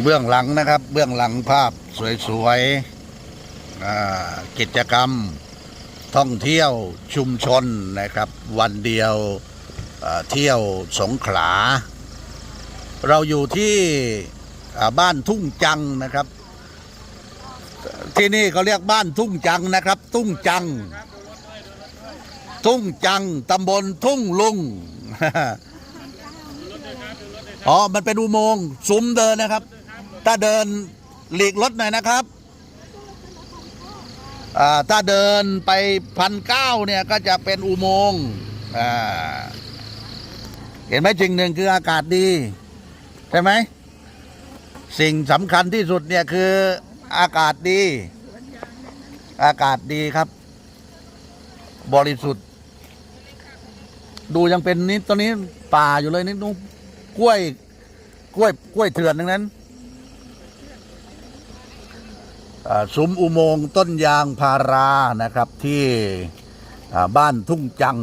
เบื้องหลังนะครับ เบื้องหลังภาพสวยๆกิจกรรมท่องเที่ยวชุมชนนะครับ วันเดียวเที่ยวสงขลา เราอยู่ที่บ้านทุ่งจังนะครับ ที่นี่เขาเรียกบ้านทุ่งจังนะครับ ทุ่งจัง ทุ่งจังตำบลทุ่งลุงอ๋อ มันเป็นอุโมงค์ซุ้มเดินนะครับ ถ้าเดินหลีกรถหน่อยนะครับถ้าเดินไปพันเก้าเนี่ยก็จะเป็นอุโมงค์เห็นไหมสิ่งหนึ่งคืออากาศดี ใช่ไหม สิ่งสำคัญที่สุดเนี่ยคืออากาศดี อากาศดีครับ บริสุทธิ์ ดูยังเป็นนิดตอนนี้ป่าอยู่เลยนี่ดูกล้วย กล้วย กล้วยเถื่อนทั้งนั้นอ่า ซุ้มอุโมงค์ต้นยางพารานะครับที่บ้านทุ่งจัง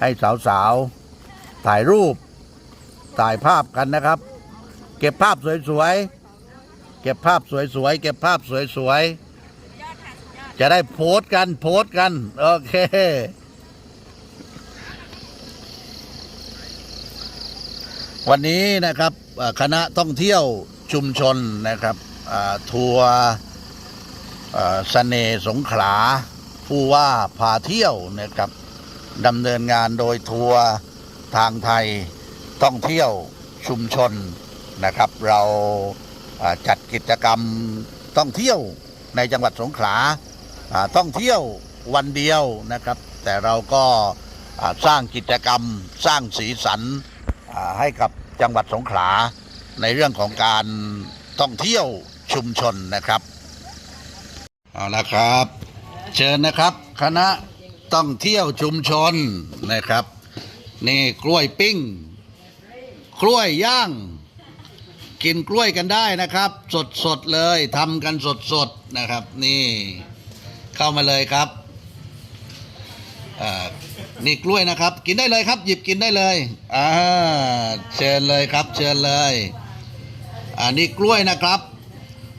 ให้สาวๆ ถ่ายรูปถ่ายภาพกันนะครับ เก็บภาพสวยๆ เก็บภาพสวยๆ เก็บภาพสวยๆ จะได้โพสต์กันโพสต์กัน โอเควันนี้นะครับคณะท่องเที่ยวชุมชนนะครับทัวร์ เสน่ห์สงขลา ผู้ว่าพาเที่ยวนะครับดำเนินงานโดยทัวร์ทางไทยท่องเที่ยวชุมชนนะครับ เราจัดกิจกรรมท่องเที่ยวในจังหวัดสงขลาท่องเที่ยววันเดียวนะครับ แต่เราก็สร้างกิจกรรมสร้างสีสันให้กับจังหวัดสงขลาในเรื่องของการท่องเที่ยวชุมชนนะครับ เอาละครับ เชิญนะครับ คณะท่องเที่ยวชุมชนนะครับ นี่กล้วยปิ้ง กล้วยย่าง กินกล้วยกันได้นะครับ สดสดเลยทำกันสดสดนะครับ นี่ เข้ามาเลยครับนี่กล้วยนะครับ กินได้เลยครับ หยิบกินได้เลยอ่าเชิญเลยครับ เชิญเลยอันนี้กล้วยนะครับ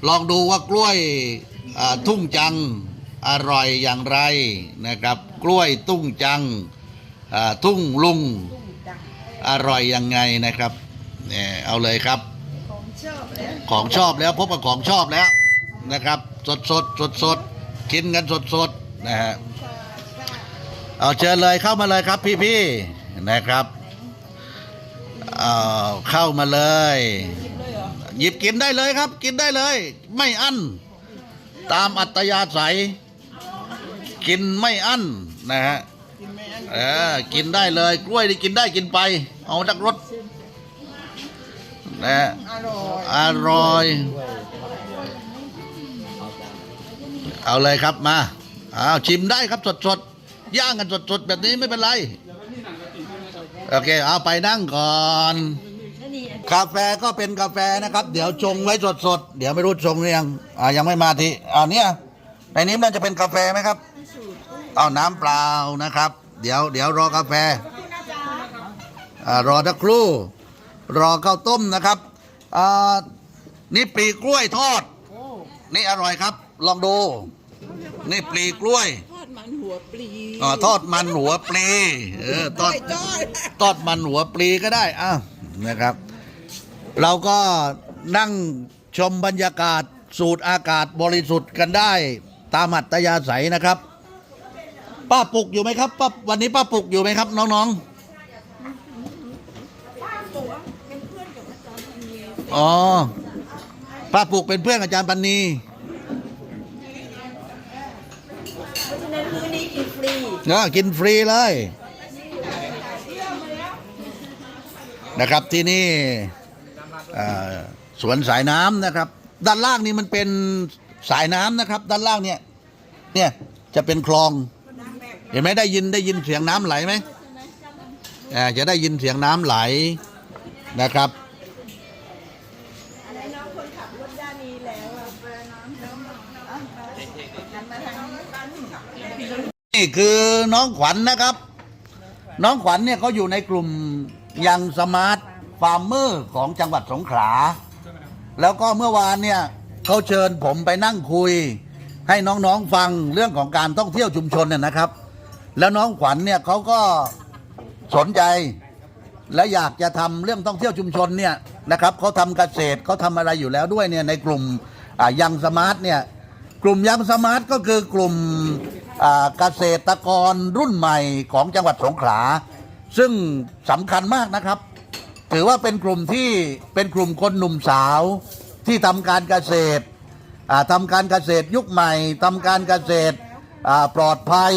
ลองดูว่ากล้วย ทุ่งจังอร่อยอย่างไรนะครับ กล้วยตุ้งจังทุ่งลุงอร่อยยังไงนะครับเนี่ยเอาเลยครับ ของชอบแล้วพบกับของชอบแล้วนะครับ สดสดสดสดกินกันสดสดนะฮะเอาเชิญเลยเข้ามาเลยครับพี่ๆนะครับเอาเข้ามาเลย หยิบกินได้เลยครับ กินได้เลย ไม่อั้น ตามอัตยาศัย กินไม่อั้นนะฮะเออกินได้เลยกล้วยที่กินได้กินไป เอาจากรสนะอร่อย เอาเลยครับมาเอาชิมได้ครับสดสดๆย่างกันสดสดๆแบบนี้ไม่เป็นไร โอเค เอาไปนั่งก่อน กาแฟก็เป็นกาแฟนะครับ เดี๋ยวชงไว้สดสดๆ เดี๋ยวไม่รู้ชงหรือยังอ่ายังไม่มาทีเอาเนี่ยในนี้น่าจะเป็นกาแฟไหมครับ เอาน้ำเปล่านะครับ เดี๋ยวเดี๋ยวรอกาแฟอ่ารอสักครู่ รอข้าวต้มนะครับอ่านี่ปลีกล้วยทอด นี่อร่อยครับ ลองดู นี่ปลีกล้วยทอดมันหัวปลีอ๋อทอดมันหัวปลีเออทอดจ้อยทอดมันหัวปลีก็ได้อะ นะครับ เราก็นั่งชมบรรยากาศสูดอากาศบริสุทธิ์กันได้ตามอัตยาศัยนะครับ ป้าปลุกอยู่ไหมครับป้าวันนี้ป้าปลุกอยู่ไหมครับ น้องๆอ๋อป้าปลุกเป็นเพื่อนอาจารย์ปันนีเพราะฉะนั้นมื้อนี้กินฟรีเออกินฟรีเลย นะครับที่นี่สวนสายน้ำนะครับ ด้านล่างนี่มันเป็นสายน้ำนะครับ ด้านล่างเนี่ยเนี่ยจะเป็นคลอง เห็นไหมได้ยินได้ยินเสียงน้ำไหลไหมอ่าจะได้ยินเสียงน้ำไหลนะครับนี่คือน้องขวัญนะครับ น้องขวัญเนี่ยเขาอยู่ในกลุ่ม ยังสมาร์ทฟาร์มเมอร์ของจังหวัดสงขลา แล้วก็เมื่อวานเนี่ยเขาเชิญผมไปนั่งคุย ให้น้องๆฟังเรื่องของการท่องเที่ยวชุมชนเนี่ยนะครับ แล้วน้องขวัญเนี่ยเขาก็สนใจ และอยากจะทำเรื่องท่องเที่ยวชุมชนเนี่ยนะครับเขาทำเกษตรเขาทำอะไรอยู่แล้วด้วยเนี่ยในกลุ่มยังสมาร์ทเนี่ยกลุ่มยังสมาร์ทก็คือกลุ่มเกษตรกรรุ่นใหม่ของจังหวัดสงขลา ซึ่งสำคัญมากนะครับ ถือว่าเป็นกลุ่มที่เป็นกลุ่มคนหนุ่มสาวที่ทำการเกษตรทำการเกษตรยุคใหม่ทำการเกษตรปลอดภัย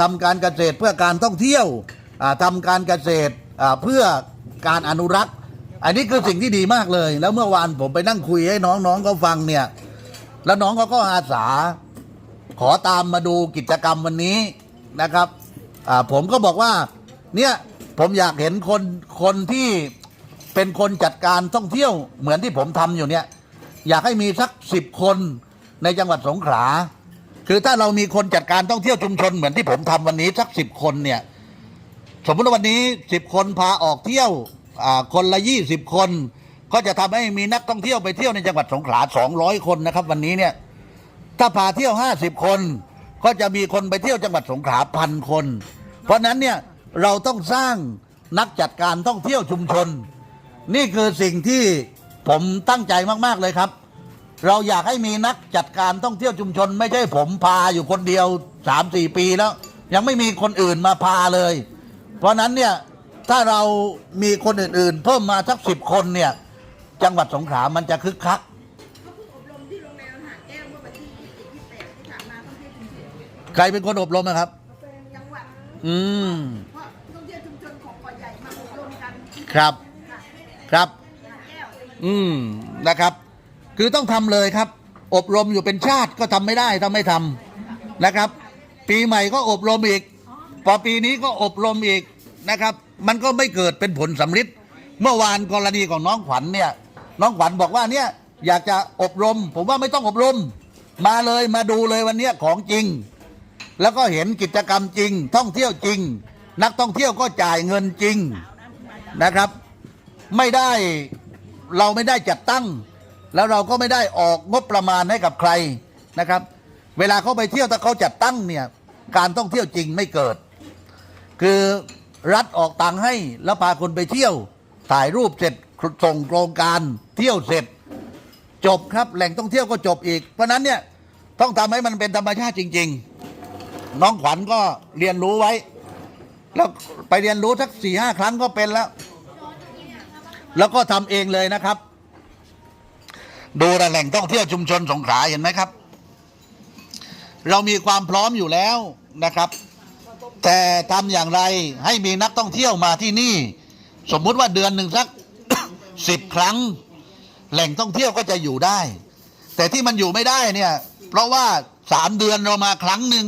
ทำการเกษตรเพื่อการท่องเที่ยวทำการเกษตรเพื่อการอนุรักษ์ อันนี้คือสิ่งที่ดีมากเลย แล้วเมื่อวานผมไปนั่งคุยให้น้องๆเขาฟังเนี่ยแล้วน้องเขาก็อาสา ขอตามมาดูกิจกรรมวันนี้นะครับผมก็บอกว่า เนี่ยผมอยากเห็นคนคนที่เป็นคนจัดการท่องเที่ยวเหมือนที่ผมทำอยู่เนี่ย อยากให้มีสักสิบคนในจังหวัดสงขลาคือถ้าเรามีคนจัดการท่องเที่ยวชุมชนเหมือนที่ผมทำวันนี้สักสิบคนเนี่ย สมมติว่าวันนี้สิบคนพาออกเที่ยวอ่าคนละยี่สิบคน ก็จะทำให้มีนักท่องเที่ยวไปเที่ยวในจังหวัดสงขลาสองร้อยคนนะครับ วันนี้เนี่ย ถ้าพาเที่ยวห้าสิบคน ก็จะมีคนไปเที่ยวจังหวัดสงขลาพันคน เพราะฉะนั้นเนี่ย เราต้องสร้างนักจัดการท่องเที่ยวชุมชน นี่คือสิ่งที่ผมตั้งใจมากๆเลยครับ เราอยากให้มีนักจัดการท่องเที่ยวชุมชน ไม่ใช่ผมพาอยู่คนเดียวสามสี่ปีแล้ว ยังไม่มีคนอื่นมาพาเลย เพราะฉะนั้นเนี่ยถ้าเรามีคนอื่นๆ เพิ่มมาสักสิบคนเนี่ยจังหวัดสงขลามันจะคึกคักอบรมที่โรงแรมหาดแก้วเมื่อวันที่27 28ที่ผ่านมาท่องเที่ยวชุมชนใครเป็นคนอบรมนะครับเป็นจังหวัดอืม ครับ ครับ อืมนะครับ คือต้องทำเลยครับ อบรมอยู่เป็นชาติก็ทำไม่ได้ทำไม่ทำนะครับ ปีใหม่ก็อบรมอีก พอปีนี้ก็อบรมอีกนะครับ มันก็ไม่เกิดเป็นผลสำลิดเมื่อวานกรณีของน้องขวัญเนี่ย น้องขวัญบอกว่าเนี่ยอยากจะอบรม ผมว่าไม่ต้องอบรม มาเลยมาดูเลยวันเนี้ยของจริง แล้วก็เห็นกิจกรรมจริง ท่องเที่ยวจริง นักท่องเที่ยวก็จ่ายเงินจริง นะครับ ไม่ได้เราไม่ได้จัดตั้ง แล้วเราก็ไม่ได้ออกงบประมาณให้กับใครนะครับ เวลาเขาไปเที่ยวถ้าเขาจัดตั้งเนี่ยการท่องเที่ยวจริงไม่เกิด คือรัฐออกตังค์ให้แล้วพาคนไปเที่ยว ถ่ายรูปเสร็จส่งโครงการเที่ยวเสร็จ จบครับแหล่งท่องเที่ยวก็จบอีก เพราะฉะนั้นเนี่ยต้องทำให้มันเป็นธรรมชาติจริง ๆ น้องขวัญก็เรียนรู้ไว้ แล้วไปเรียนรู้สักสี่ห้าครั้งก็เป็นแล้ว แล้วก็ทำเองเลยนะครับ ดูแหล่งท่องเที่ยวชุมชนสงขลาเห็นไหมครับ เรามีความพร้อมอยู่แล้วนะครับ แต่ทำอย่างไรให้มีนักท่องเที่ยวมาที่นี่ สมมุติว่าเดือนหนึ่งสักสิบครั้ง แหล่งท่องเที่ยวก็จะอยู่ได้ แต่ที่มันอยู่ไม่ได้เนี่ย เพราะว่าสามเดือนเรามาครั้งหนึ่ง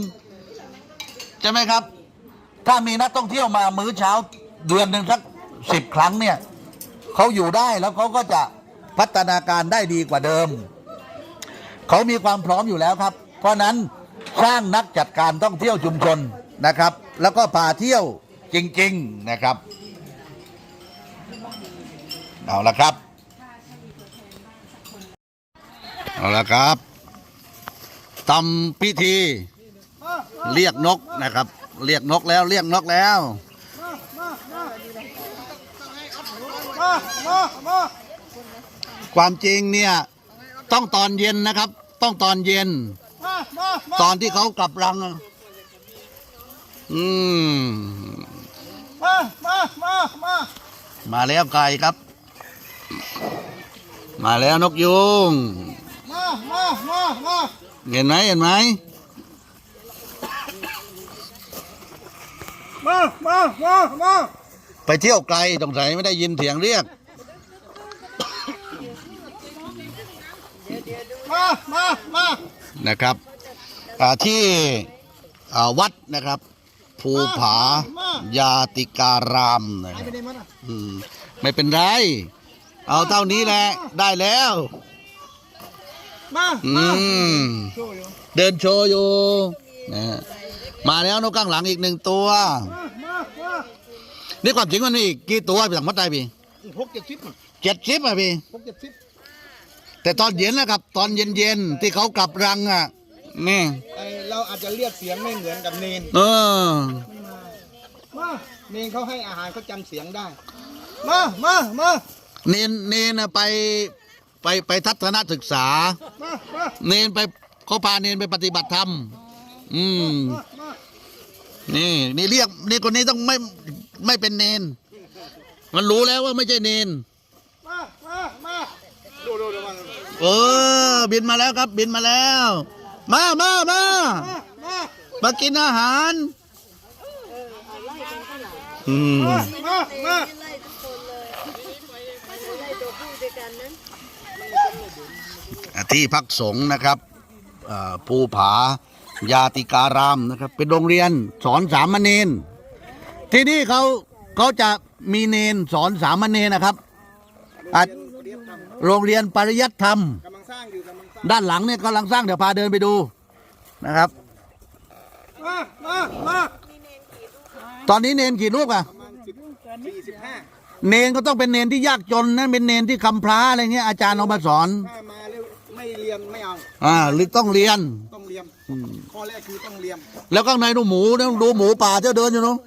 ใช่ไหมครับ ถ้ามีนักท่องเที่ยวมามื้อเช้าเดือนหนึ่งสักสิบครั้งเนี่ย เขาอยู่ได้แล้วเขาก็จะพัฒนาการได้ดีกว่าเดิม เขามีความพร้อมอยู่แล้วครับ เพราะฉะนั้นสร้างนักจัดการท่องเที่ยวชุมชนนะครับ แล้วก็พาเที่ยวจริง ๆนะครับเอาละครับเอาละครับทำพิธีเรียกนกนะครับ เรียกนกแล้วเรียกนกแล้ว ความจริงเนี่ย ต้องตอนเย็นนะครับ ต้องตอนเย็น ตอนที่เขากลับรัง อืม มามามามามาแล้วไก่ครับ มาแล้วนกยุงมามามามาเห็นไหมเห็นไหมมามามามา ไปเที่ยวไกลสงสัยไม่ได้ยินเสียงเรียก มามามานะครับอ่าที่อ่าวัดนะครับ ภูผายาติการามนะไปไหนมาอืมไม่เป็นไร เอาเท่านี้แหละ ได้แล้ว มาอืมามโชว์อยู่เดินโชว์อยู่นะฮะมาแล้วนกข้างหลังอีกหนึ่งตัวมามามา นี่ความจริงมันมีอีกกี่ตัวไปสั่งมัดได้พี่หกเจ็ดสิบเจ็ดสิบอะพี่หกเจ็ดสิบแต่ตอนเย็นนะครับ ตอนเย็นๆที่เขากลับรังอะนี่ไอเราอาจจะเรียกเสียงไม่เหมือนกับเนนเออมาเนนเขาให้อาหารเขาจำเสียงได้ มามามาเนนเนนน่ะไปไปไปทัศนศึกษามามาเนนไปเขาพาเนนไปปฏิบัติธรรม อืมมามานี่นี่เรียกนี่คนนี้ต้องไม่ ไม่เป็นเนน มันรู้แล้วว่าไม่ใช่เนนมามามาดูดูดูมาเออ บินมาแล้วครับบินมาแล้ว มามามามามามากินอาหารอืมมามามาที่พักสงฆ์นะครับเอ่อภูผายาติการามนะครับ เป็นโรงเรียนสอนสามเณร ที่นี่เขาเขาจะมีเนนสอนสามเณรนะครับอะโรงเรียนปริยัติธรรม กำลังสร้างอยู่กำลังสร้างด้านหลังเนี่ยกำลังสร้างเดี๋ยวพาเดินไปดูนะครับ มามามาตอนนี้เนนกี่รูปอะประมาณสิบสี่สิบห้าเนนก็ต้องเป็นเนนที่ยากจนนะเป็นเนนที่คำพร้าอะไรเงี้ยอาจารย์เอามาสอนถ้ามาแล้วไม่เรียนไม่เอาอ่าหรือต้องเรียน ต้องเรียนข้อแรกคือต้องเรียน แล้วข้างในดูหมูนะดูหมูป่าเจ้าเดินอยู่เนู้น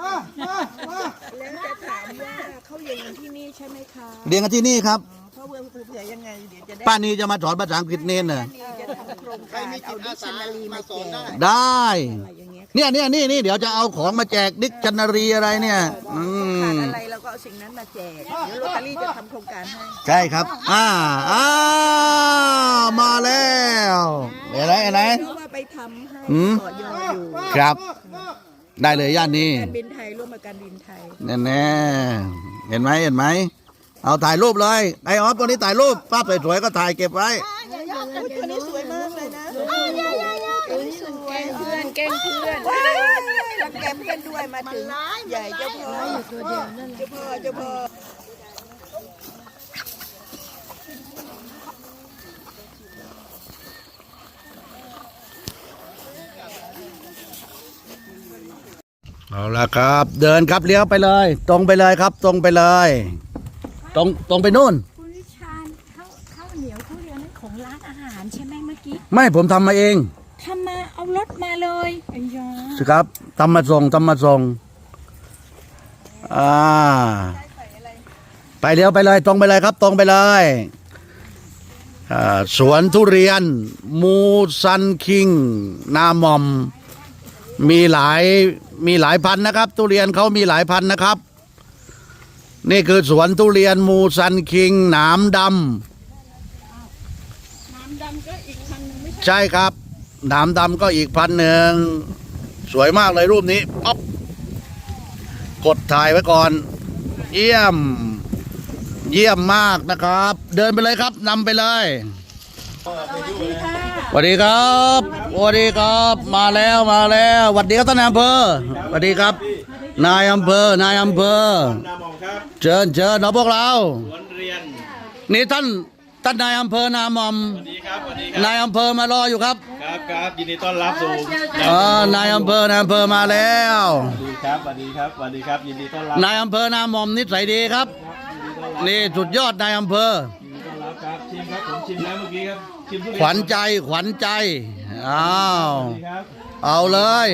มามามาแล้วจะถามว่าเขาเรียนกันที่นี่ใช่ไหมคะเรียนกันที่นี่ครับเพราะเวลาเผื่อยังไงเดี๋ยวจะได้ป้านีจะมาสอนภาษาอังกฤษเนนเน่ะจะทำโครงใครการมีเอาจิตดิอาชัสานนารีมามาสแจอนกได้ได้ อะไรอย่างเงี้ยเนี่ยเนี่ยนี่นี่เดี๋ยวจะเอาของมาแจกดิกชันนารีอะไรเนี่ย อืขาดม อะไรเราก็เอาสิ่งนั้นมาแจกเดี๋ยวโรตารี่จะทำโครงการให้ใช่ครับ อ่า อ่า มาแล้วเห็นไหมเห็นไหม เพราะว่าไปทำให้อืม ต่อยอดอยู่ ครับ ได้เลยย่านนี้การบินไทยร่วมกับการบินไทยแน่แน่ๆเห็นไหมเห็นไหมเอาถ่ายรูปเลยไอออฟตัวนี้ถ่ายรูปภาพสวยๆก็ถ่ายเก็บไว้ตัวนี้สวยมากเลยนะตัวนี้สวยเพื่อนแกล้งเพื่อนรักแกมกันด้วยมาถึงใหญ่เจ้าพ่อเจ้าพ่อเจ้าพ่อ เอาละครับ เดินครับเลี้ยวไปเลย ตรงไปเลยครับ ตรงไปเลย ตรงตรงไปนู่น คุณวิชาญข้าวข้าวเหนียวทุเรียนนั่นของร้านอาหารใช่ไหมเมื่อกี้ไม่ผมทำมาเองทำมาเอารถมาเลยไอ้ยาสิครับทำมาส่งทำมาส่งอ่าไปเลี้ยวไปเลย ตรงไปเลยครับ ตรงไปเลยอ่าสวนทุเรียน มูซันคิง นาหมอม มีหลาย มีหลายพันธุ์นะครับ ทุเรียนเขามีหลายพันธุ์นะครับ นี่คือสวนทุเรียนมูซันคิงหนามดำน้ำดำก็อีกคันนึงไม่ใช่ใช่ครับหนามดำก็อีกพันหนึ่งสวยมากเลยรูปนี้อ๊อบกดถ่ายไว้ก่อน เยี่ยม เยี่ยมมากนะครับ เดินไปเลยครับนำไปเลยสวัสดีค รับสวัสดีครับ มาแล้วมาแล้วสวัสดีครับท่านนายอำเภอสวัสดีครับ นายอำเภอนายอำเภอ นามองครับเชิญเชิญเนาะพวกเรา สวนเรียนนี่ท่านท่านนายอำเภอนามอม สวัสดีครับสวัสดีครับนายอำเภอมารออยู่ครับครับครับยินดีต้อนรับสู่เออนายอำเภอนายอำเภอมาแล้ว สวัสดีครับสวัสดีครับสวัสดีครับ ยินดีต้อนรับนายอำเภอนามอมนิสัยดีครับ นี่สุดยอดนายอำเภอ ยินดีต้อนรับครับชิมครับผมชิมแล้วเมื่อกี้ครับชิมทุเรียน ขวัญใจขวัญใจอ้าวสวัสดีครับเอาเลย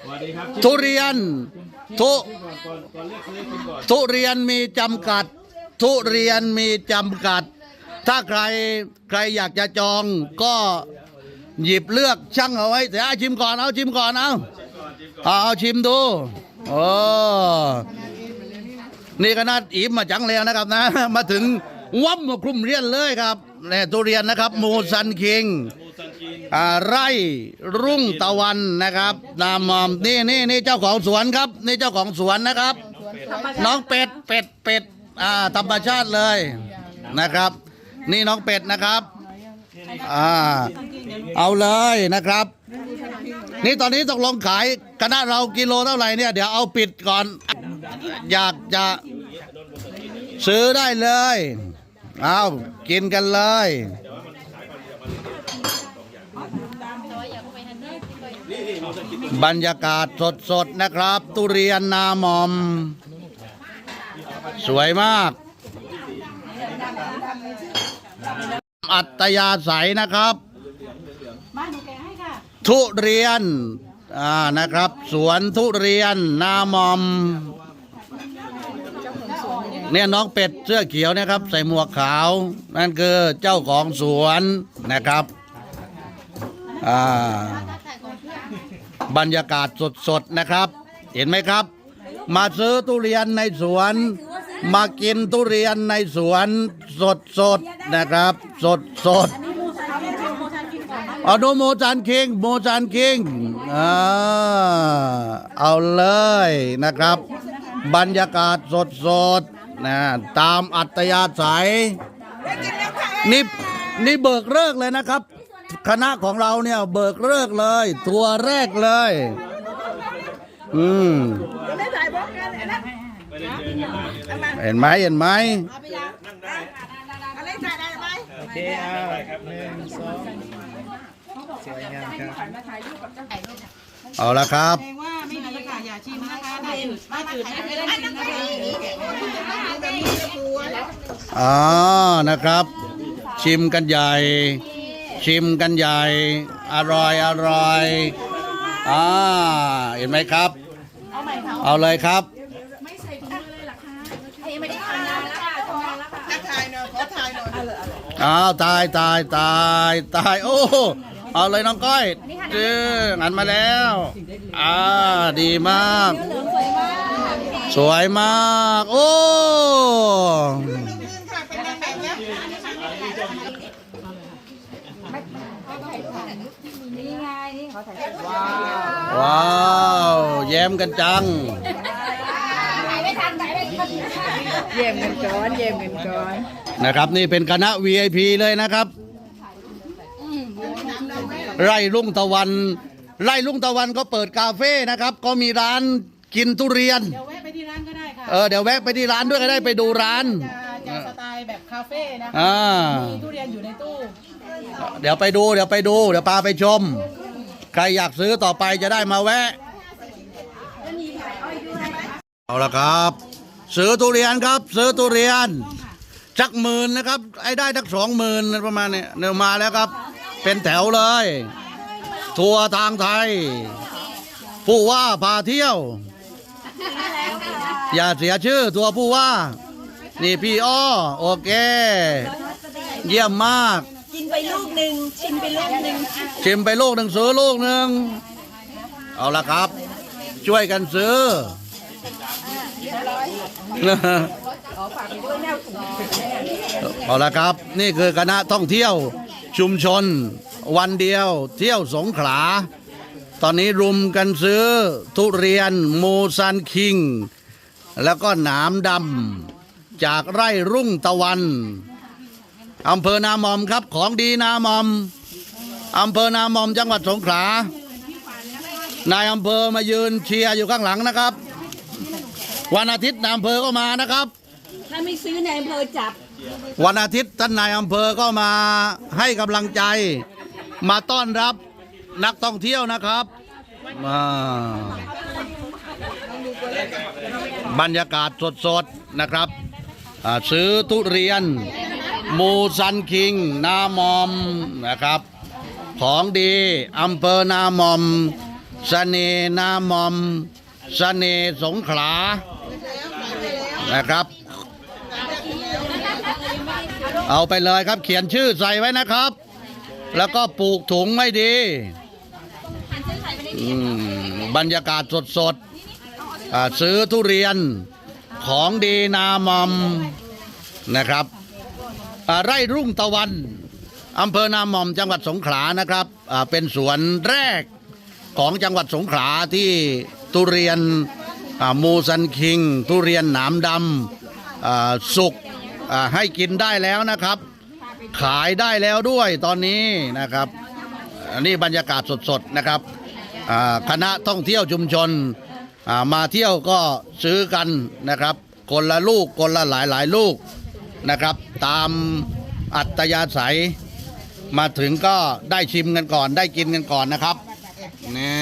สวัสดีครับทุเรียน ทุชิมก่อนก่อนก่อนเรียกเรียกชิมก่อนทุเรียนมีจำกัด ทุเรียนมีจำกัด ถ้าใครใครอยากจะจองก็หยิบเลือกช่างเอาไว้แต่เอาชิมก่อนเอาชิมก่อนเอาเอาเอาชิมดูโอ้นี่ก็น่าอิ่มมาจังเลยนะครับนะ มาถึงวับมาคลุมเรียนเลยครับ เนี่ยทุเรียนนะครับมูซันคิงอ่าไร่รุ่งตะวันนะครับนามอมนี่นี่นี่เจ้าของสวนครับ นี่เจ้าของสวนนะครับ น้องเป็ดเป็ดเป็ดอ่าธรรมชาติเลยนะครับ นี่น้องเป็ดนะครับอ่าเอาเลยนะครับ นี่ตอนนี้ตกลงขายคณะเรากิโลเท่าไหร่เนี่ย เดี๋ยวเอาปิดก่อน อยากจะซื้อได้เลย เอากินกันเลยบรรยากาศสดๆนะครับตุเรียนนามอม สวยมาก อัตยาศัยนะครับ ทุเรียน อ่านะครับ สวนทุเรียนนามอม เนี่ยน้องเป็ดเสื้อเขียวนะครับ ใส่หมวกขาว นั่นคือเจ้าของสวนนะครับอ่าบรรยากาศสดๆนะครับ เห็นไหมครับ มาซื้อทุเรียนในสวน มากินทุเรียนในสวนสดๆนะครับ สดๆเอาดูโมจานคิงโมจานคิงอ่าเอาเลยนะครับ บรรยากาศสดๆ นะตามอัตยาศัยนี่นี่เบิกเลิกเลยนะครับ คณะของเราเนี่ยเบิกเลิกเลย ตัวแรกเลย อืมไม่ถ่ายพร้อมกันไอ้นั่นเห็นไหมเห็นไหมเอาไปยังอะไรถ่ายได้ไหมโอเคเอาหนึ่งสองสวยงามครับเอาละครับ อย่าชิมนะคะถ้าจืดถ้าจืดไม่ได้ชิมนะคะอ๋อนะครับ ชิมกันใหญ่ ชิมกันใหญ่ อร่อยอร่อยอ่าเห็นไหมครับ เอาเลยครับถ้าถ่ายหน่อยขอถ่ายหน่อยอ้าวตายตายตายตายโอ้เอาเลยน้องก้อยเจ้หันมาแล้ว อ่าดีมาก สวยมาก โอ้ยืนค่ะเป็นนางแบบนะว้าว แย้มกันจังเยี่ยมกันก่อนเยี่ยมกันก่อนนะครับนี่เป็นคณะ VIP เลยนะครับ ไร่รุ่งตะวัน ไร่รุ่งตะวันก็เปิดคาเฟ่นะครับ ก็มีร้านกินทุเรียน เดี๋ยวแวะไปที่ร้านก็ได้ค่ะเออเดี๋ยวแวะไปที่ร้านด้วยก็ได้ไปดูร้าน จะจะสไตล์แบบคาเฟ่นะคะอ่า มีทุเรียนอยู่ในตู้ เดี๋ยวไปดูเดี๋ยวไปดูเดี๋ยวพาไปชม ใครอยากซื้อต่อไปจะได้มาแวะ เอาละครับ ซื้อทุเรียนครับ ซื้อทุเรียนสักหมื่นนะครับไอ้ได้สักสองหมื่นประมาณเนี้ยเนี่ยมาแล้วครับ เป็นแถวเลย ทัวร์ทางไทย ผู้ว่าพาเที่ยว อย่าเสียชื่อตัวผู้ว่า นี่พี่อ้อโอเค เยี่ยมมาก กินไปลูกหนึ่งชิมไปลูกหนึ่งชิมไปลูกหนึ่งซื้อลูกหนึ่งเอาละครับ ช่วยกันซื้อเอาละครับ นี่คือคณะท่องเที่ยวชุมชน วันเดียว เที่ยวสงขลา ตอนนี้รุมกันซื้อทุเรียนมูซันคิง แล้วก็หนามดำจากไร่รุ่งตะวันอำเภอนามอมครับของดีนามอมอำเภอนามอมจังหวัดสงขลานายอำเภอมายืนเชียร์อยู่ข้างหลังนะครับ วันอาทิตย์นายอำเภอก็มานะครับ ถ้าไม่ซื้อในอำเภอจับ วันอาทิตย์ท่านนายอำเภอก็มาให้กำลังใจ มาต้อนรับนักท่องเที่ยวนะครับอ่าบรรยากาศสดๆนะครับ ซื้อทุเรียน มูซันคิง นามอมนะครับ ของดีอำเภอนามอมสเสนนามอมสเสนสงขลานะครับ เอาไปเลยครับเขียนชื่อใส่ไว้นะครับ แล้วก็ปลูกถุงไม่ดีอืมบรรยากาศสดๆอ่าซื้อทุเรียนของดีนามอมนะครับอ่าไร่รุ่งตะวันอำเภอนามอมจังหวัดสงขลานะครับอ่าเป็นสวนแรกของจังหวัดสงขลาที่ทุเรียนอ่ามูซันคิง ทุเรียนหนามดำอ่าสุกอ่าให้กินได้แล้วนะครับ ขายได้แล้วด้วยตอนนี้นะครับ อันนี้บรรยากาศสดๆนะครับคณะท่องเที่ยวชุมชนามาเที่ยวก็ซื้อกันนะครับ คนละลูกคนละหลายๆลูกนะครับ ตามอัตยาศัย มาถึงก็ได้ชิมกันก่อน ได้กินกันก่อนนะครับนี่